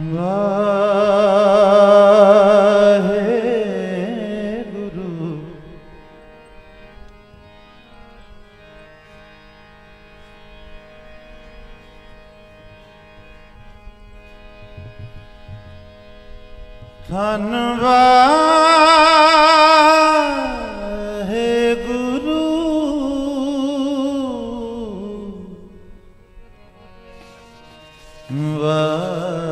ਵਾਹੇ ਗੁਰੂ ਧੰਨਵਾਦ ਹੈ ਗੁਰੂ ਵਾਹ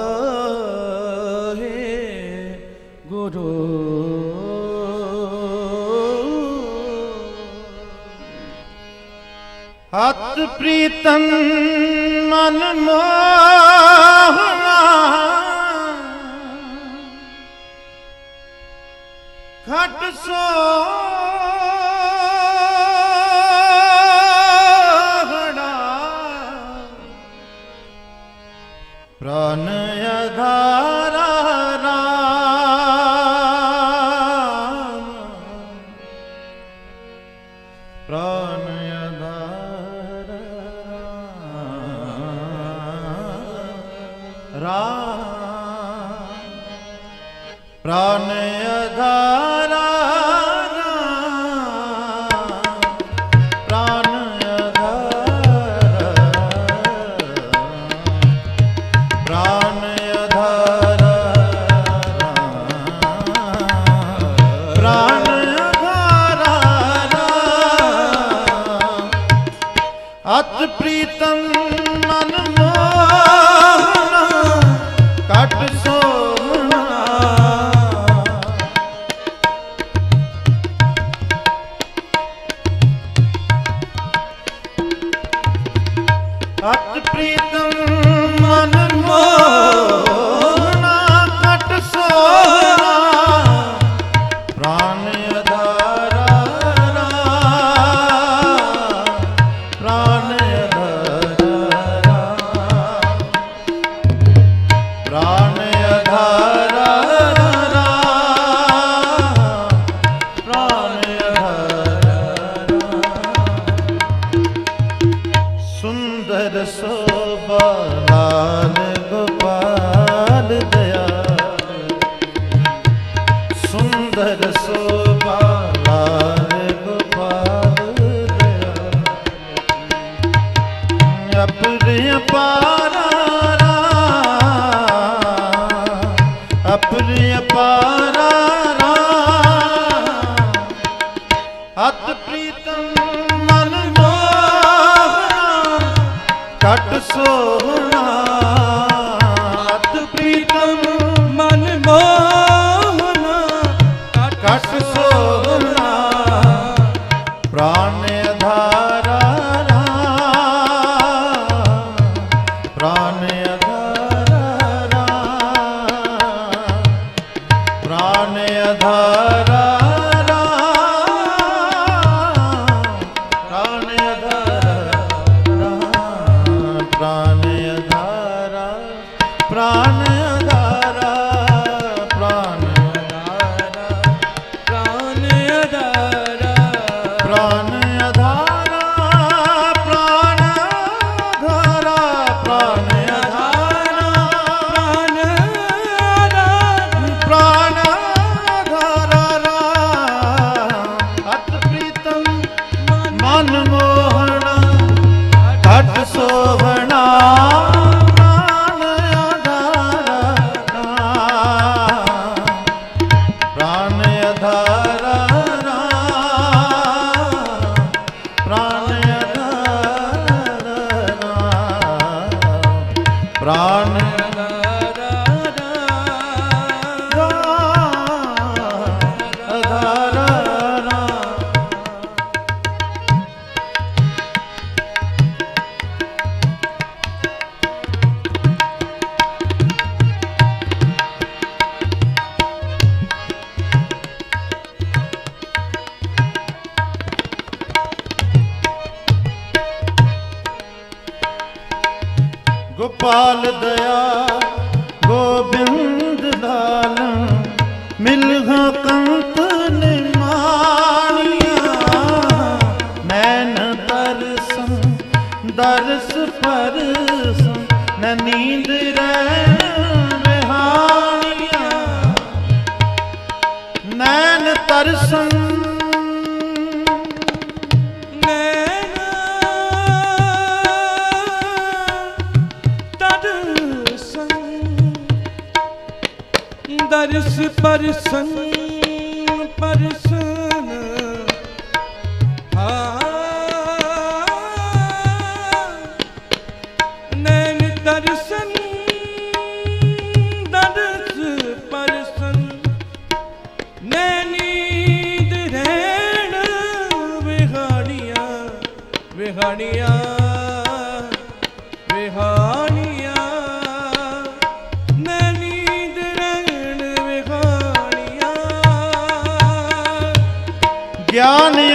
ਪ੍ਰੀਤਮ ਮਨ ਮੋਹਨਾ ਘਟ ਸੋਹੜਾ ਪ੍ਰਣ ਅਧਾ ਸੋਭਾ ਗੋਪਾਲ ਦਿਆਲ। ਸੁੰਦਰ ਸੋਭਾ ਗੋਪਾਲ ਦਿਆਲ। ਆਪਣੀ ਅਪਾਰਾ ਹੱਥ ਪ੍ਰੀਤਮ ਟੱਟ ਸੋਹਣਾ। ਮਿਲਹਾ ਕੰਤ ਦਰਸ ਪਰਸਨ ਪਰਸਨ। ਨੈਣ ਦਰਸਨ ਦਰਸ ਪਰਸਨ। ਨੈਨੀਦ ਰਹਿਣ ਵਿਹਾਣੀਆਂ ਵਿਹਾਣੀਆਂ જ્ઞાની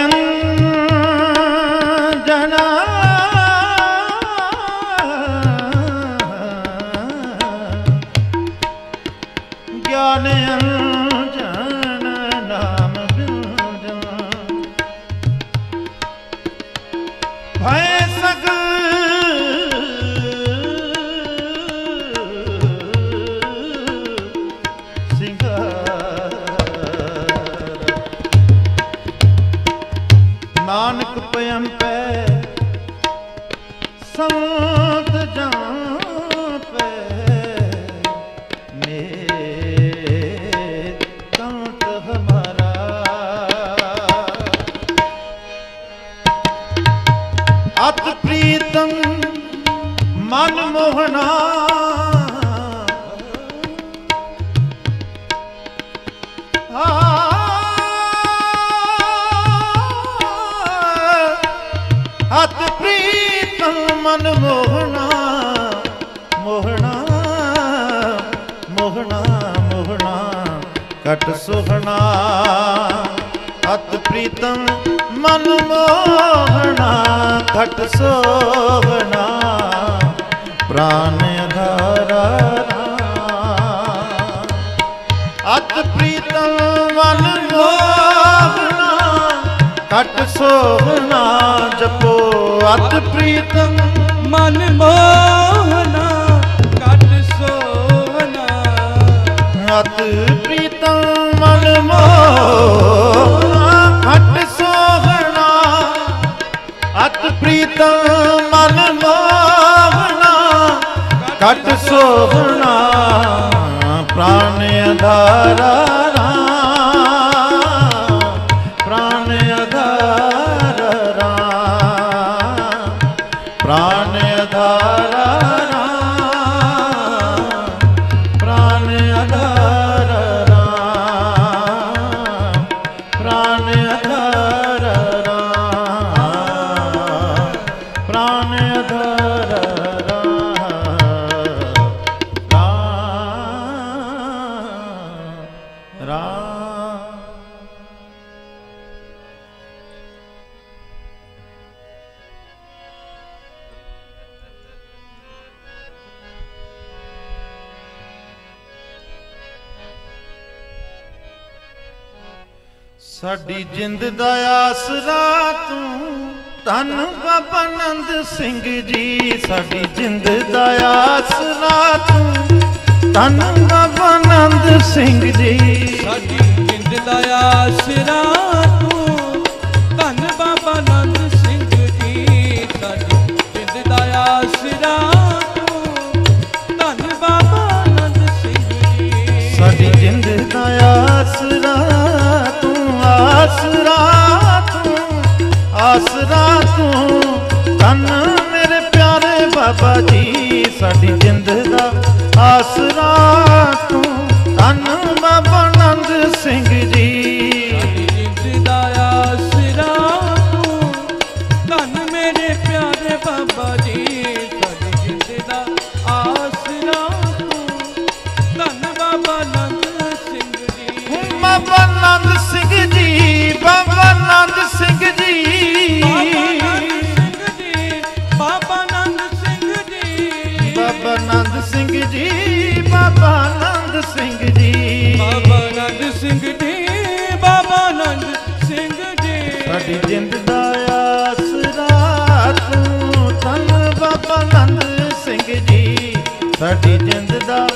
ਮੋਹਨਾ ਅਤ ਪ੍ਰੀਤਮ ਮਨ ਮੋਹਣਾ ਮੋਹਣਾ ਮੋਹਣਾ ਮੋਹਣਾ ਕਟ ਸੁਹਣਾ ਅਤ ਪ੍ਰੀਤਮ ਮਨ ਮੋਹਣਾ ਕਟ ਸੋਹਣਾ ਪ੍ਰਾਨ ਅਧਾਰਾ ਅਤ ਪ੍ਰੀਤਮ ਮਨ ਮੋਹਣਾ ਕਟ ਸੋਹਣਾ ਜਪੋ। ਅਤ ਪ੍ਰੀਤਮ ਮਨ ਮੋਹਨਾ ਕਟ ਸੋਹਨਾ ਅਤ ਪ੍ਰੀਤਮ ਮਨ ਮੋਹਣਾ ਕਟ ਸੋਹਣਾ ਅਤ ਪ੍ਰੀਤਮ ਕਟ ਸੋਹਣਾ ਪ੍ਰਾਨ ਅਧਾਰਾ ਰਾਮ, ਪ੍ਰਾਨ ਅਧਾਰਾ ਰਾਮ, ਪ੍ਰਾਨ ਅਧਾਰਾ ਪ੍ਰਾਨ ਸਾਡੀ ਜਿੰਦ ਦਾ ਆਸਰਾ ਤੂੰ। ਧੰਨ ਬਾਬਾ ਨੰਦ ਸਿੰਘ ਜੀ ਸਾਡੀ ਜਿੰਦ ਦਾ ਆਸਰਾ ਤੂੰ। ਧੰਨ ਬਾਬਾ ਨੰਦ ਸਿੰਘ ਜੀ। ਸਾਡੀ ਜਿੰਦ ਦਾ ਆਸਰਾ ਤੂੰ। ਧੰਨ ਬਾਬਾ ਨੰਦ ਸਿੰਘ ਜੀ ਸਾਡੀ ਜਿੰਦ ਦਾ ਆਸਰਾ ਤੂੰ। ਧੰਨ ਬਾਬਾ ਨੰਦ ਸਿੰਘ ਜੀ। ਸਾਡੀ ਜਿੰਦ ਦਾ ਆਸਰਾ ਆਸਰਾ ਤੂੰ ਧੰਨ ਮੇਰੇ ਪਿਆਰੇ ਬਾਬਾ ਜੀ ਸਾਡੀ ਜਿੰਦ ਦਾ ਆਸਰਾ ਤੂੰ ਧੰਨ ਸਾਡੀ ਜਿੰਦ ਦਾ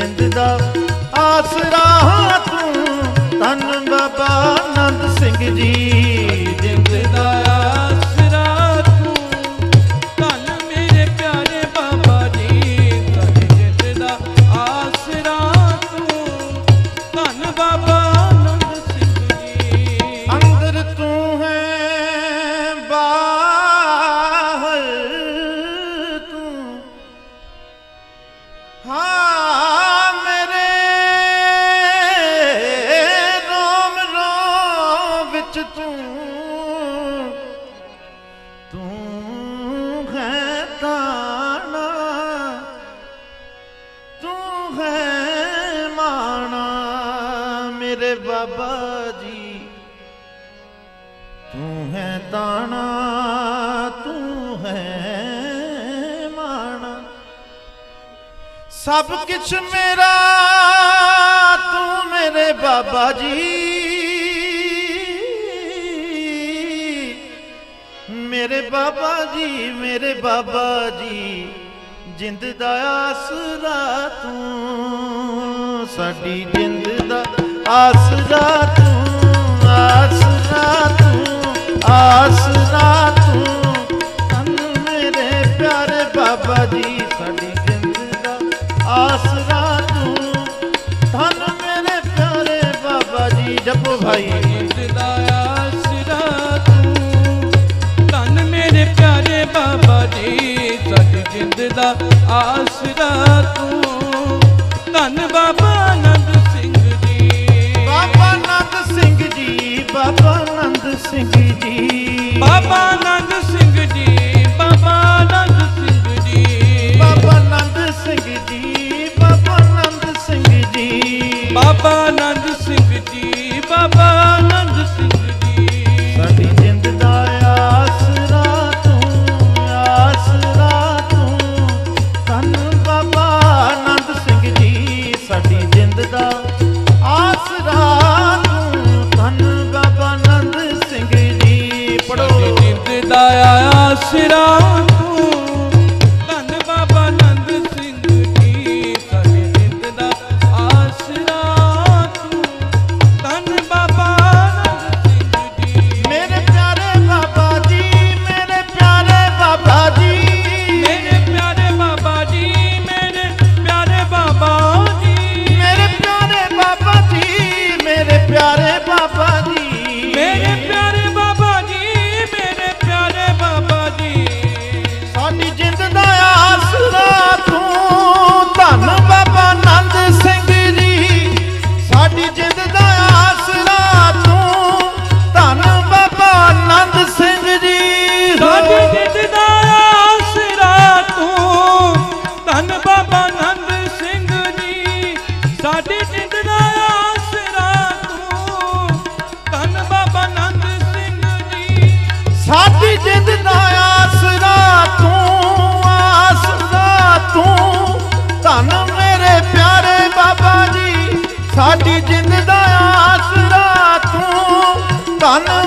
ਜਿੰਦ ਦਾ ਆਸਰਾ ਤੂੰ ਧੰਨ ਬਾਬਾ ਨੰਦ ਸਿੰਘ ਜੀ। ਬਾਬਾ ਜੀ। ਤੂੰ ਹੈ ਤਾਣਾ, ਤੂੰ ਹੈ ਮਾਣਾ। ਸਭ ਕੁਝ ਮੇਰਾ, ਤੂੰ ਮੇਰੇ ਬਾਬਾ ਜੀ। ਮੇਰੇ ਬਾਬਾ ਜੀ, ਮੇਰੇ ਬਾਬਾ ਜੀ। ਜਿੰਦ ਦਾ ਆਸਰਾ ਤੂੰ ਸਾਡੀ ਆਸਰਾ ਤੂੰ ਆਸਰਾ ਤੂੰ ਆਸਰਾ ਤੂੰ ਤਨ ਮੇਰੇ ਪਿਆਰੇ ਬਾਬਾ ਜੀ, ਸਾਡੀ ਜਿੰਦ ਆਸਰਾ ਤੂੰ ਤਨ ਮੇਰੇ ਪਿਆਰੇ ਬਾਬਾ ਜੀ, ਜਪੋ ਭਾਈ। ਜਿੰਦ ਦਾ ਆਸਰਾ ਤੂੰ ਤਨ ਮੇਰੇ ਪਿਆਰੇ ਬਾਬਾ ਜੀ, ਸਾਡੀ ਜਿੰਦ ਦਾ ਆਸਰਾ ਤੂੰ বানা sevdadan ਸਾਡੀ ਜਿੰਦ ਦਾ ਆਸਰਾ ਤੂੰ ਧੰਨ